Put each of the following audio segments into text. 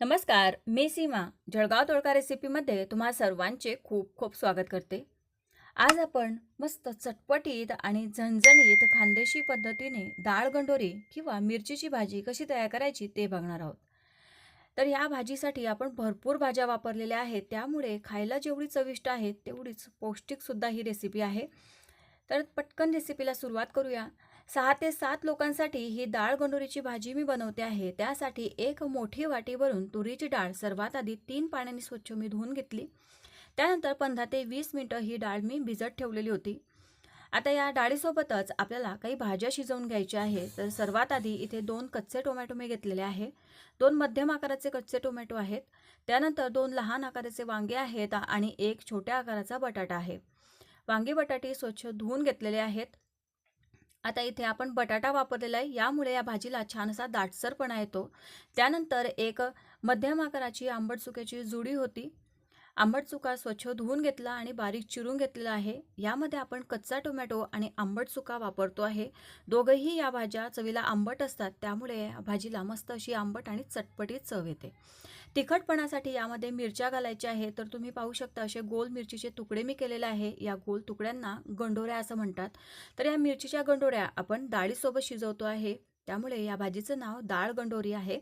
नमस्कार मी सीमा. जळगाव तोडका रेसिपीमध्ये तुम्हा सर्वांचे खूप खूप स्वागत करते. आज आपण मस्त चटपटीत आणि झणझणीत खानदेशी पद्धतीने डाळ गंडोरी किंवा मिरचीची भाजी कशी तयार करायची ते बघणार आहोत. तर ह्या भाजीसाठी आपण भरपूर भाज्या वापरलेल्या आहेत. त्यामुळे खायला जेवढी चविष्ट आहे तेवढीच पौष्टिकसुद्धा ही रेसिपी आहे. तर पटकन रेसिपीला सुरुवात करूया. सहा ते सात लोकांसाठी ही डाळ गंडोरीची भाजी मी बनवते आहे. त्यासाठी एक मोठी वाटी भरून तुरीची डाळ सर्वात आधी तीन पाण्याने स्वच्छ मी धुवून घेतली. त्यानंतर पंधरा ते वीस मिनटं ही डाळ मी भिजत ठेवलेली होती. आता या डाळीसोबतच आपल्याला काही भाज्या शिजवून घ्यायच्या आहे तर सर्वात आधी इथे दोन कच्चे टोमॅटो मी घेतलेले आहे. दोन मध्यम आकाराचे कच्चे टोमॅटो आहेत. त्यानंतर दोन लहान आकाराचे वांगे आहेत आणि एक छोट्या आकाराचा बटाटा आहे. वांगी बटाटे स्वच्छ धुवून घेतलेले आहेत. आता इथे आपण बटाटा वापरलेला आहे. यामुळे या भाजीला छान असा दाटसरपणा येतो. त्यानंतर एक मध्यम आकाराची आंबट चुक्याची जुडी होती. आंबट चुका स्वच्छ धुवून घेतला आणि बारीक चिरून घेतलेला आहे. यामध्ये आपण कच्चा टोमॅटो आणि आंबट चुका वापरतो आहे. दोघंही या भाज्या चवीला आंबट असतात. त्यामुळे भाजीला मस्त अशी आंबट आणि चटपटीत चव येते. तिखटपणासाठी यामध्ये मिरच्या घालायच्या आहे तर तुम्ही पाहू शकता असे गोल मिरचीचे तुकडे मी केलेले आहे. या गोल तुकड्यांना गंडोऱ्या असं म्हणतात. तर या मिरचीच्या गंडोऱ्या आपण डाळीसोबत शिजवतो आहे. त्यामुळे या भाजीचं नाव डाळ गंडोरी आहे.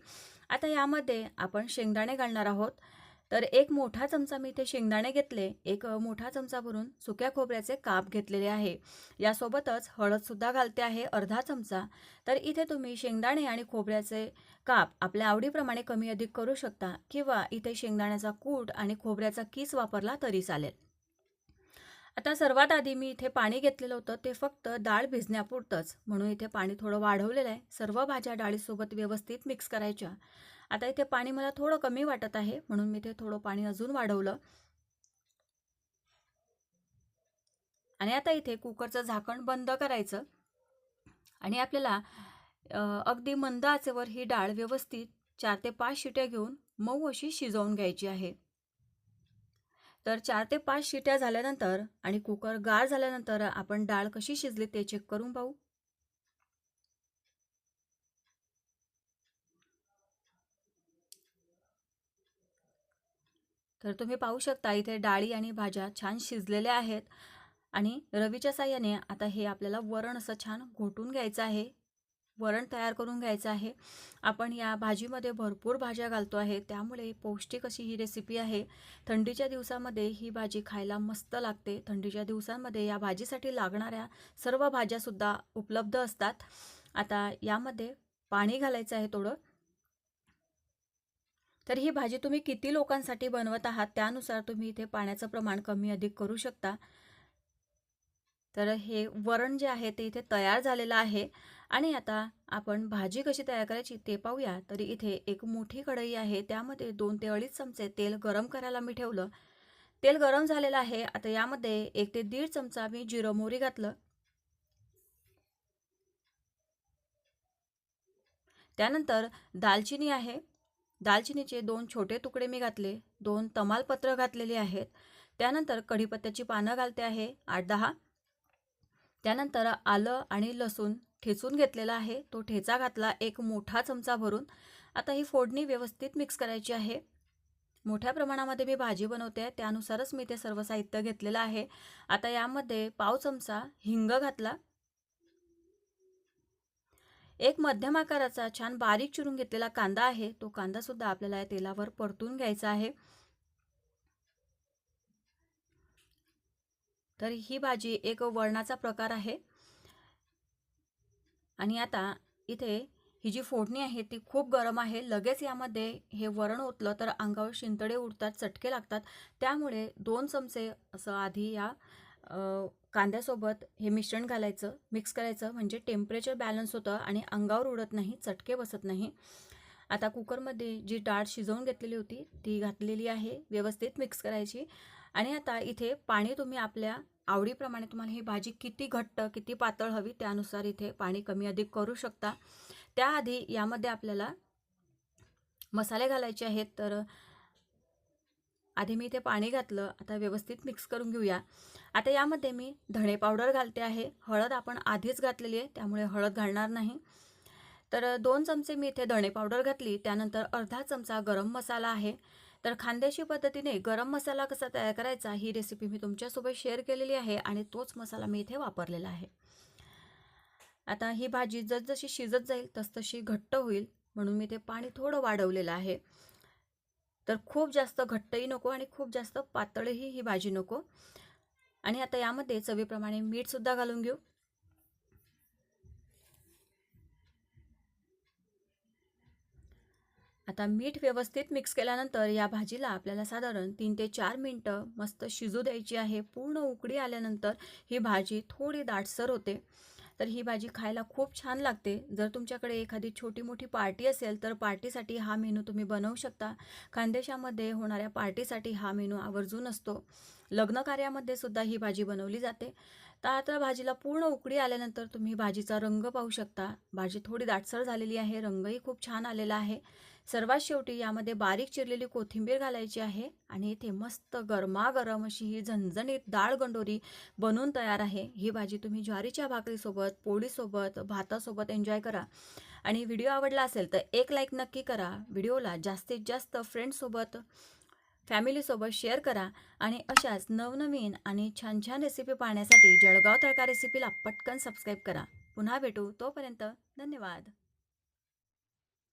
आता यामध्ये आपण शेंगदाणे घालणार आहोत. तर एक मोठा चमचा मी इथे शेंगदाणे घेतले एक मोठा चमचा भरून सुक्या खोबऱ्याचे काप घेतलेले आहे. यासोबतच हळदसुद्धा घालते आहे अर्धा चमचा. तर इथे तुम्ही शेंगदाणे आणि खोबऱ्याचे काप आपल्या आवडीप्रमाणे कमी अधिक करू शकता किंवा इथे शेंगदाण्याचा कूट आणि खोबऱ्याचा किस वापरला तरी चालेल. आता सर्वात आधी मी इथे पाणी घेतलेलं होतं ते फक्त डाळ भिजण्यापुरतंच. म्हणून इथे पाणी थोडं वाढवलेलं आहे. सर्व भाज्या डाळीसोबत व्यवस्थित मिक्स करायच्या. आता इथे पाणी मला थोडं कमी वाटत आहे म्हणून मी इथे थोडं पाणी अजून वाढवलं. आणि आता इथे कुकरचं झाकण बंद करायचं. आणि आपल्याला अगदी मंद आचेवर ही डाळ व्यवस्थित चार ते पाच शिट्या घेऊन मऊ अशी शिजवून घ्यायची आहे. तर चार ते पाच शिट्या झाल्यानंतर आणि कुकर गार झाल्यानंतर आपण डाळ कशी शिजली ते चेक करून पाहू. तर तुम्ही पाहू शकता इथे डाळी आणि भाज्या छान शिजलेल्या आहेत आणि रवीच्या साह्याने आता हे आपल्याला वरण असं छान घोटून घ्यायचं आहे. वरण तयार करून घ्यायचं आहे. आपण या भाजीमध्ये भरपूर भाज्या घालतो आहे. त्यामुळे पौष्टिक अशी ही रेसिपी आहे. थंडीच्या दिवसामध्ये ही भाजी खायला मस्त लागते. थंडीच्या दिवसांमध्ये या भाजीसाठी लागणाऱ्या सर्व भाज्यासुद्धा उपलब्ध असतात. आता यामध्ये पाणी घालायचं आहे थोडं. तर ही भाजी तुम्ही किती लोकांसाठी बनवत आहात त्यानुसार तुम्ही इथे पाण्याचं प्रमाण कमी अधिक करू शकता. तर हे वरण जे आहे ते इथे तयार झालेलं आहे. आणि आता आपण भाजी कशी तयार करायची ते पाहूया. तरी इथे एक मोठी कढई आहे. त्यामध्ये दोन ते अडीच चमचे तेल गरम करायला मी ठेवलं. तेल गरम झालेलं आहे. आता यामध्ये एक ते दीड चमचा मी जिरं मोरी घातलं. त्यानंतर दालचिनी आहे. दालचिनीचे दोन छोटे तुकडे मी घातले. दोन तमालपत्र घातलेले आहेत. त्यानंतर कढीपत्त्याची पानं घालते आहे. आठ दहा. त्यानंतर आलं आणि लसूण. ठेचून घेतलेला आहे. तो ठेचा घातला एक मोठा चमचा भरून. आता ही फोडणी व्यवस्थित मिक्स करायची आहे. मोठ्या प्रमाणामध्ये मी भाजी बनवते. त्यानुसारच मी ते सर्व साहित्य घेतलेलं आहे. आता यामध्ये पाव चमचा हिंग घातला. एक मध्यम आकाराचा छान बारीक चिरून घेतलेला कांदा आहे. तो कांदा सुद्धा आपल्याला या तेलावर परतून घ्यायचा आहे. तर ही भाजी एक वरणाचा प्रकार आहे. आणि आता इथे ही जी फोडणी आहे ती खूप गरम आहे. लगेच यामध्ये हे वरण ओतलं तर अंगावर शिंतडे उडतात चटके लागतात. त्यामुळे दोन चमचे असं आधी या कांद्यासोबत हे मिश्रण घालायचं मिक्स करायचं. म्हणजे टेम्परेचर बॅलन्स होतं आणि अंगावर उडत नाही चटके बसत नाही. आता कुकरमध्ये जी डाळ शिजवून घेतलेली होती ती घातलेली आहे. व्यवस्थित मिक्स करायची. आणि आता इथे पाणी तुम्ही आपल्या आवडीप्रमाणे तुम्हाला ही भाजी किती घट्ट किती पातळ हवी त्यानुसार इथे पाणी कमी अधिक करू शकता. त्याआधी यामध्ये आपल्याला मसाले घालायचे आहेत तर आधी मी इथे पाणी घातलं आता व्यवस्थित मिक्स करून घेऊया. आता यामध्ये मी धणे पावडर घालते आहे. हळद आपण आधीच घातलेली आहे त्यामुळे हळद घालणार नाही. तर दोन चमचे मी इथे धणे पावडर घातली त्यानंतर अर्धा चमचा गरम मसाला आहे. तर खानदेशी पद्धतीने गरम मसाला कसा तयार करायचा ही रेसिपी मी तुमच्यासोबत शेअर केलेली आहे आणि तोच मसाला मी इथे वापरलेला आहे. आता ही भाजी जसजशी शिजत जाईल तसतशी घट्ट होईल म्हणून मी ते पाणी थोडं वाढवलेलं आहे. तर खूप जास्त घट्टही नको आणि खूप जास्त पातळही ही भाजी नको. आणि आता यामध्ये चवीप्रमाणे मीठसुद्धा घालून घेऊ. आता मीठ व्यवस्थित मिक्स केल्यानंतर या भाजीला आपल्याला साधारण तीन ते चार मिनटं मस्त शिजू द्यायची आहे. पूर्ण उकडी आल्यानंतर ही भाजी थोडी दाटसर होते. तर ही भाजी खायला खूप छान लागते. जर तुमच्याकडे एखादी छोटी मोठी पार्टी असेल तर पार्टीसाठी हा मेनू तुम्ही बनवू शकता. खानदेशामध्ये होणाऱ्या पार्टीसाठी हा मेनू आवर्जून असतो. लग्न कार्यामध्ये सुद्धा ही भाजी बनवली जाते. तर आता भाजीला पूर्ण उकडी आल्यानंतर तुम्ही भाजीचा रंग पाहू शकता. भाजी थोडी दाटसर झालेली आहे. रंगही खूप छान आलेला आहे. सर्वात शेवटी यामध्ये बारीक चिरलेली कोथिंबीर घालायची आहे आणि इथे मस्त गरमागरम अशी ही झणझणीत डाळ गंडोरी बनवून तयार आहे. ही भाजी तुम्ही ज्वारीच्या भाकरीसोबत पोळीसोबत भातासोबत एन्जॉय करा. आणि व्हिडिओ आवडला असेल तर एक लाईक नक्की करा. व्हिडिओला जास्तीत जास्त फ्रेंड्ससोबत फॅमिलीसोबत शेअर करा. आणि अशाच नवनवीन आणि छान छान रेसिपी पाहण्यासाठी जळगाव तळका रेसिपीला पटकन सबस्क्राईब करा. पुन्हा भेटू तोपर्यंत धन्यवाद.